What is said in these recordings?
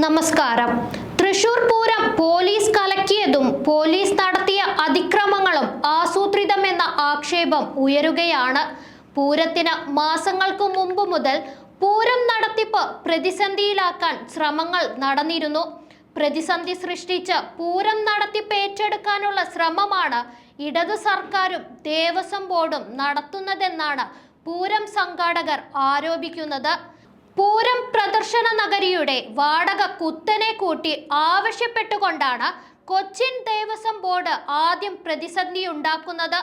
നമസ്കാരം. തൃശൂർ പൂരം പോലീസ് കലക്കിയതും പോലീസ് നടത്തിയ അതിക്രമങ്ങളും ആസൂത്രിതമെന്ന ആക്ഷേപം ഉയരുകയാണ്. പൂരത്തിന് മാസങ്ങൾക്ക് മുമ്പ് മുതൽ പൂരം നടത്തിപ്പ് പ്രതിസന്ധിയിലാക്കാൻ ശ്രമങ്ങൾ നടന്നിരുന്നു. പ്രതിസന്ധി സൃഷ്ടിച്ച് പൂരം നടത്തിപ്പ് ഏറ്റെടുക്കാനുള്ള ശ്രമമാണ് ഇടതു സർക്കാരും ദേവസ്വം ബോർഡും നടത്തുന്നതെന്നാണ് പൂരം സംഘാടകർ ആരോപിക്കുന്നത്. പൂരം പ്രദർശന നഗരിയുടെ വാടക കുത്തനെ കൂട്ടി ആവശ്യപ്പെട്ടുകൊണ്ടാണ് കൊച്ചിൻ ദേവസ്വം ബോർഡ് ആദ്യം പ്രതിസന്ധി ഉണ്ടാക്കുന്നത്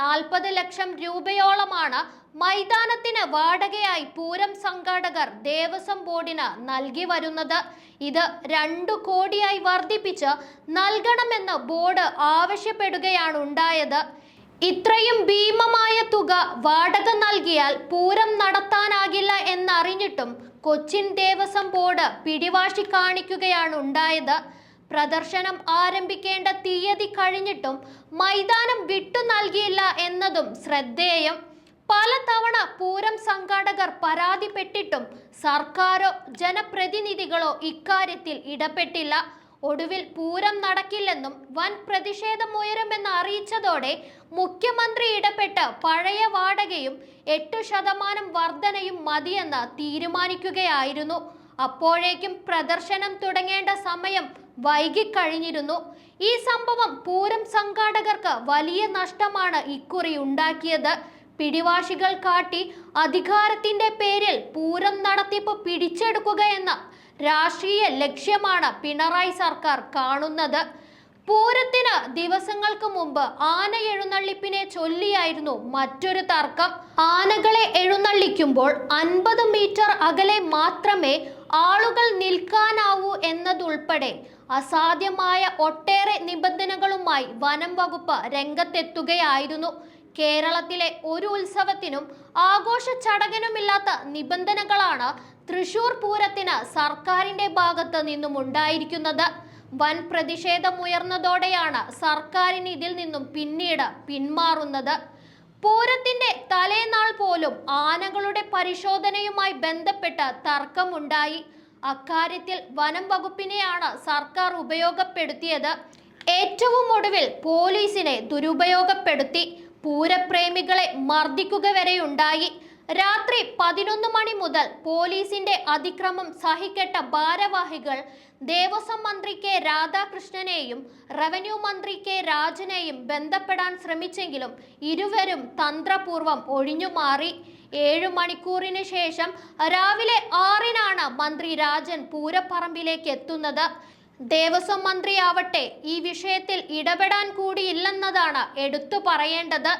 നാൽപ്പത് ലക്ഷം രൂപയോളമാണ് മൈതാനത്തിന് വാടകയായി പൂരം സംഘാടകർ ദേവസ്വം ബോർഡിന് നൽകി വരുന്നത്. ഇത് രണ്ടു കോടിയായി വർദ്ധിപ്പിച്ച് നൽകണമെന്ന് ബോർഡ് ആവശ്യപ്പെടുകയാണ് ഉണ്ടായത്. ഇത്രയും ഭീമമായ തുക വാടക നൽകിയാൽ പൂരം നടത്താനാകില്ല എന്നറിഞ്ഞിട്ടും കൊച്ചിൻ ദേവസ്വം ബോർഡ് പിടിവാശി കാണിക്കുകയാണ് ഉണ്ടായത്. പ്രദർശനം ആരംഭിക്കേണ്ട തീയതി കഴിഞ്ഞിട്ടും മൈതാനം വിട്ടു നൽകിയില്ല എന്നതും ശ്രദ്ധേയം. പലതവണ പൂരം സംഘാടകർ പരാതിപ്പെട്ടിട്ടും സർക്കാരോ ജനപ്രതിനിധികളോ ഇക്കാര്യത്തിൽ ഇടപെട്ടില്ല. ഒടുവിൽ പൂരം നടക്കില്ലെന്നും വൻ പ്രതിഷേധമുയരുമെന്ന് അറിയിച്ചതോടെ മുഖ്യമന്ത്രി ഇടപെട്ട് പഴയ വാടകയും എട്ടു ശതമാനം വർധനയും മതിയെന്ന് തീരുമാനിക്കുകയായിരുന്നു. അപ്പോഴേക്കും പ്രദർശനം തുടങ്ങേണ്ട സമയം വൈകിക്കഴിഞ്ഞിരുന്നു. ഈ സംഭവം പൂരം സംഘാടകർക്ക് വലിയ നഷ്ടമാണ് ഇക്കുറി ഉണ്ടാക്കിയത്. പിടിവാശികൾ കാട്ടി അധികാരത്തിന്റെ പേരിൽ പൂരം നടത്തിപ്പ് പിടിച്ചെടുക്കുക എന്ന രാഷ്ട്രീയ ലക്ഷ്യമാണ് പിണറായി സർക്കാർ കാണുന്നത്. പൂരത്തിന് ദിവസങ്ങൾക്ക് മുമ്പ് ആന എഴുന്നള്ളിപ്പിനെ ചൊല്ലിയായിരുന്നു മറ്റൊരു തർക്കം. ആനകളെ എഴുന്നള്ളിക്കുമ്പോൾ അൻപത് മീറ്റർ അകലെ മാത്രമേ ആളുകൾ നിൽക്കാനാവൂ എന്നതുൾപ്പെടെ അസാധ്യമായ ഒട്ടേറെ നിബന്ധനകളുമായി വനം വകുപ്പ് രംഗത്തെത്തുകയായിരുന്നു. കേരളത്തിലെ ഒരു ഉത്സവത്തിനും ആഘോഷ ചടങ്ങിനുമില്ലാത്ത നിബന്ധനകളാണ് തൃശൂർ പൂരത്തിന് സർക്കാരിന്റെ ഭാഗത്ത് നിന്നും ഉണ്ടായിരിക്കുന്നത്. വൻ പ്രതിഷേധമുയർന്നതോടെയാണ് സർക്കാരിന് ഇതിൽ നിന്നും പിന്നീട് പിന്മാറുന്നത്. പൂരത്തിന്റെ തലേനാൾ പോലും ആനകളുടെ പരിശോധനയുമായി ബന്ധപ്പെട്ട് തർക്കമുണ്ടായി. അക്കാര്യത്തിൽ വനം വകുപ്പിനെയാണ് സർക്കാർ ഉപയോഗപ്പെടുത്തിയത്. ഏറ്റവും ഒടുവിൽ പോലീസിനെ ദുരുപയോഗപ്പെടുത്തി. പൂരപ്രേമികളെ മർദ്ദിക്കുക വരെയുണ്ടായി. രാത്രി പതിനൊന്ന് മണി മുതൽ പോലീസിന്റെ അതിക്രമം സഹിക്കെട്ട ഭാരവാഹികൾ ദേവസ്വം മന്ത്രി കെ രാധാകൃഷ്ണനെയും റവന്യൂ മന്ത്രി കെ രാജനെയും ബന്ധപ്പെടാൻ ശ്രമിച്ചെങ്കിലും ഇരുവരും തന്ത്രപൂർവം ഒഴിഞ്ഞുമാറി. ഏഴു മണിക്കൂറിന് ശേഷം രാവിലെ ആറിനാണ് മന്ത്രി രാജൻ പൂരപ്പറമ്പിലേക്ക് എത്തുന്നത്. ദേവസ്വം മന്ത്രിയാവട്ടെ ഈ വിഷയത്തിൽ ഇടപെടാൻ കൂടിയില്ലെന്നതാണ് എടുത്തു പറയേണ്ടത്.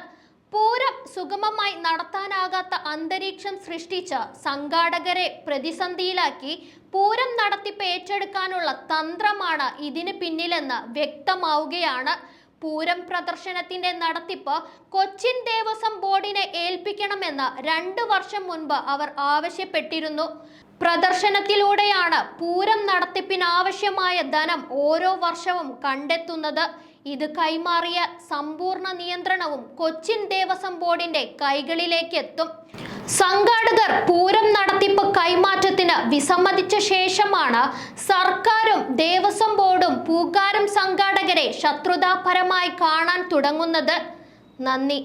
പൂരം സുഗമമായി നടത്താനാകാത്ത അന്തരീക്ഷം സൃഷ്ടിച്ച സംഘാടകരെ പ്രതിസന്ധിയിലാക്കി പൂരം നടത്തിപ്പ് ഏറ്റെടുക്കാനുള്ള തന്ത്രമാണ് ഇതിന് പിന്നിലെന്ന് വ്യക്തമാവുകയാണ്. പൂരം പ്രദർശനത്തിന്റെ നടത്തിപ്പ് കൊച്ചിൻ ദേവസ്വം ബോർഡിനെ ഏൽപ്പിക്കണമെന്ന് രണ്ടു വർഷം മുൻപ് അവർ ആവശ്യപ്പെട്ടിരുന്നു. പ്രദർശനത്തിലൂടെയാണ് പൂരം നടത്തിപ്പിനാവശ്യമായ ധനം ഓരോ വർഷവും കണ്ടെത്തുന്നത്. ഇത് കൈമാറിയ സമ്പൂർണ നിയന്ത്രണവും കൊച്ചിൻ ദേവസ്വം ബോർഡിന്റെ കൈകളിലേക്ക് എത്തും. സംഘാടകർ പൂരം നടത്തിപ്പ് കൈമാറ്റത്തിന് വിസമ്മതിച്ച ശേഷമാണ് സർക്കാരും ദേവസ്വം ബോർഡും പൂക്കാരം സംഘാടകരെ ശത്രുതാപരമായി കാണാൻ തുടങ്ങുന്നത്. നന്ദി.